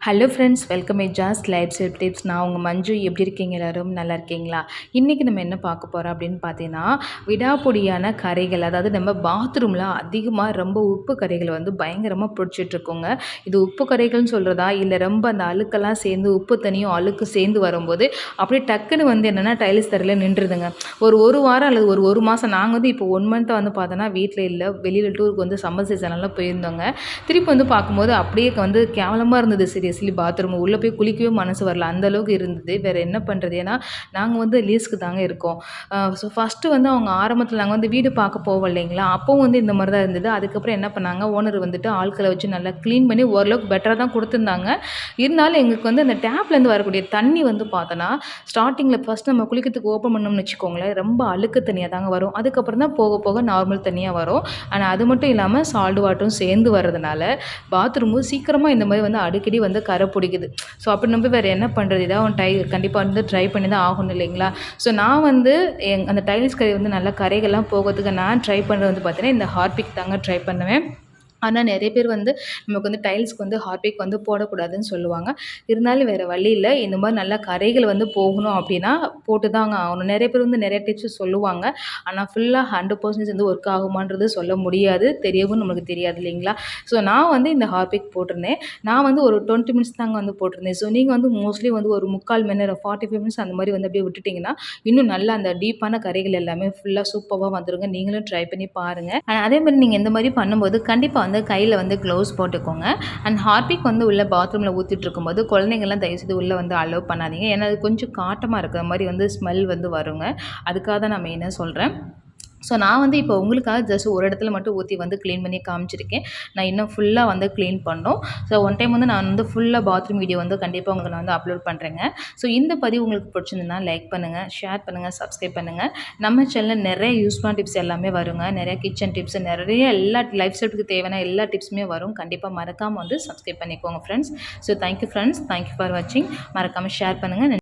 Hello friends welcome ஐ ஜாஸ் life style tips நான் உங்கள் மஞ்சு. எப்படி இருக்கீங்க எல்லோரும்? நல்லா இருக்கீங்களா? இன்றைக்கி நம்ம என்ன பார்க்க போகிறோம் அப்படின்னு பார்த்தீங்கன்னா விடாப்பொடியான கரைகள் அதாவது நம்ம பாத்ரூமில் அதிகமாக ரொம்ப உப்பு கரைகளை வந்து பயங்கரமாக பிடிச்சிட்ருக்கோங்க இது உப்பு கரைகள்னு சொல்கிறதா இல்லை ரொம்ப அந்த அழுக்கெல்லாம் சேர்ந்து உப்பு தனியும் அழுக்கு சேர்ந்து வரும்போது அப்படியே டக்குன்னு வந்து என்னென்னா டைல்ஸ் தரையில் நின்றுதுங்க ஒரு ஒரு வாரம் அல்லது ஒரு ஒரு மாதம் நாங்கள் வந்து இப்போ ஒன் மந்த்தை வந்து பார்த்தோன்னா வீட்டில் இல்லை வெளியில் டூருக்கு வந்து சம்மர் சீசனெல்லாம் போயிருந்தோங்க. திருப்பி வந்து பார்க்கும்போது அப்படியே வந்து கேவலமாக இருந்தது சீரியஸ்லி பாத்ரூம் உள்ளே போய் குளிக்கவே மனசு வரல. அந்தளவுக்கு இருந்தது. வேறு என்ன பண்ணுறது ஏன்னா நாங்கள் வந்து லீஸ்க்கு தாங்க இருக்கோம். ஸோ ஃபஸ்ட்டு வந்து அவங்க ஆரம்பத்தில் நாங்கள் வந்து வீடு பார்க்க போவோம் இல்லைங்களா? அப்போவும் வந்து இந்த மாதிரி தான் இருந்தது. அதுக்கப்புறம் என்ன பண்ணாங்க? ஓனர் வந்துட்டு ஆட்களை வச்சு நல்லா க்ளீன் பண்ணி ஓரளவுக்கு பெட்டராக தான் கொடுத்துருந்தாங்க. இருந்தாலும் எங்களுக்கு வந்து அந்த டேப்லேருந்து வரக்கூடிய தண்ணி வந்து பார்த்தோன்னா ஸ்டார்டிங்கில் ஃபஸ்ட் நம்ம குளிக்கிறதுக்கு ஓப்பன் பண்ணோம்னு வச்சுக்கோங்களேன் ரொம்ப அழுக்கு தண்ணியாக தாங்க வரும். அதுக்கப்புறம் தான் போக போக நார்மல் தண்ணியாக வரும். ஆனால் அது மட்டும் இல்லாமல் சால்ட் வாட்டரும் சேர்ந்து வர்றதுனால பாத்ரூமும் சீக்கிரமாக இந்த மாதிரி வந்து அடிக்கடி வந்து கரை பிடிக்குது. ஸோ அப்படி நம்பி வேறு என்ன பண்ணுறது இதாக டை கண்டிப்பாக வந்து ட்ரை பண்ணி தான் ஆகணும் இல்லைங்களா? ஸோ நான் வந்து எங் அந்த டைல்ஸ் கறி வந்து நல்லா கரைகள்லாம் போகிறதுக்கு நான் ட்ரை பண்ணுறது வந்து பார்த்தீங்கன்னா இந்த ஹார்பிக் தாங்க ட்ரை பண்ணுவேன். ஆனால் நிறைய பேர் வந்து நமக்கு வந்து டைல்ஸ்க்கு வந்து ஹார்பிக் வந்து போடக்கூடாதுன்னு சொல்லுவாங்க. இருந்தாலும் வேறு வழி இல்லை. இந்த மாதிரி நல்லா கரைகள் வந்து போகணும் அப்படின்னா போட்டு தாங்க ஆகணும். நிறைய பேர் வந்து நிறைய டிப்ஸ் சொல்லுவாங்க. ஆனால் ஃபுல்லாக ஹண்ட்ரட் பர்சன்டேஜ் வந்து ஒர்க் ஆகுமான்றது சொல்ல முடியாது. தெரியவும் நம்மளுக்கு தெரியாது இல்லைங்களா? ஸோ நான் வந்து இந்த ஹார்பிக் போட்டிருந்தேன். நான் வந்து ஒரு டுவெண்ட்டி மினிட்ஸ் தாங்க வந்து போட்டிருந்தேன். ஸோ நீங்கள் வந்து மோஸ்ட்லி வந்து ஒரு முக்கால் மணி நேரம் ஃபார்ட்டி ஃபைவ் மினிட்ஸ் அந்த மாதிரி வந்து அப்படியே விட்டுட்டிங்கன்னா இன்னும் நல்லா அந்த டீப்பான கரைகள் எல்லாமே ஃபுல்லாக சூப்பராக வந்துருங்க. நீங்களும் ட்ரை பண்ணி பாருங்கள் அதே மாதிரி நீங்கள் இந்த மாதிரி பண்ணும்போது கண்டிப்பாக வந்து கையில் வந்து க்ளவுஸ் போட்டுக்கோங்க. அண்ட் ஹார்பிக் வந்து உள்ள பாத்ரூமில் ஊற்றிட்டு இருக்கும்போது குழந்தைங்கள்லாம் தயவுசெய்து உள்ளே வந்து அலோவ் பண்ணாதீங்க. ஏன்னா அது கொஞ்சம் காட்டமாக இருக்கிற மாதிரி வந்து ஸ்மெல் வந்து வருங்க. அதுக்காக தான் நான் மெயினாக சொல்கிறேன் ஸோ நான் வந்து இப்போ உங்களுக்காக ஜஸ்ட் ஒரு இடத்துல மட்டும் ஊற்றி வந்து க்ளீன் பண்ணி காமிச்சிருக்கேன். நான் இன்னும் ஃபுல்லாக வந்து க்ளீன் பண்ணோம். ஸோ ஒன் டைம் வந்து நான் வந்து ஃபுல்லாக பாத்ரூம் வீடியோ வந்து கண்டிப்பாக உங்களுக்கு நான் வந்து அப்லோட் பண்ணுறேங்க ஸோ இந்த பதிவு உங்களுக்கு பிடிச்சிருந்ததுன்னா லைக் பண்ணுங்கள் ஷேர் பண்ணுங்கள் சப்ஸ்கிரைப் பண்ணுங்கள் நம்ம சேனலில் நிறைய யூஸ்ஃபுல்லான டிப்ஸ் எல்லாமே வருங்க. நிறைய கிச்சன் டிப்ஸ் நிறைய எல்லா லைஃப் ஸ்டைலுக்கு தேவையான எல்லா டிப்ஸுமே வரும். கண்டிப்பாக மறக்காமல் வந்து சப்ஸ்கிரைப் பண்ணிக்கோங்க friends so thank you friends thank you for வாட்சிங் மறக்காமல் ஷேர் பண்ணுங்கள்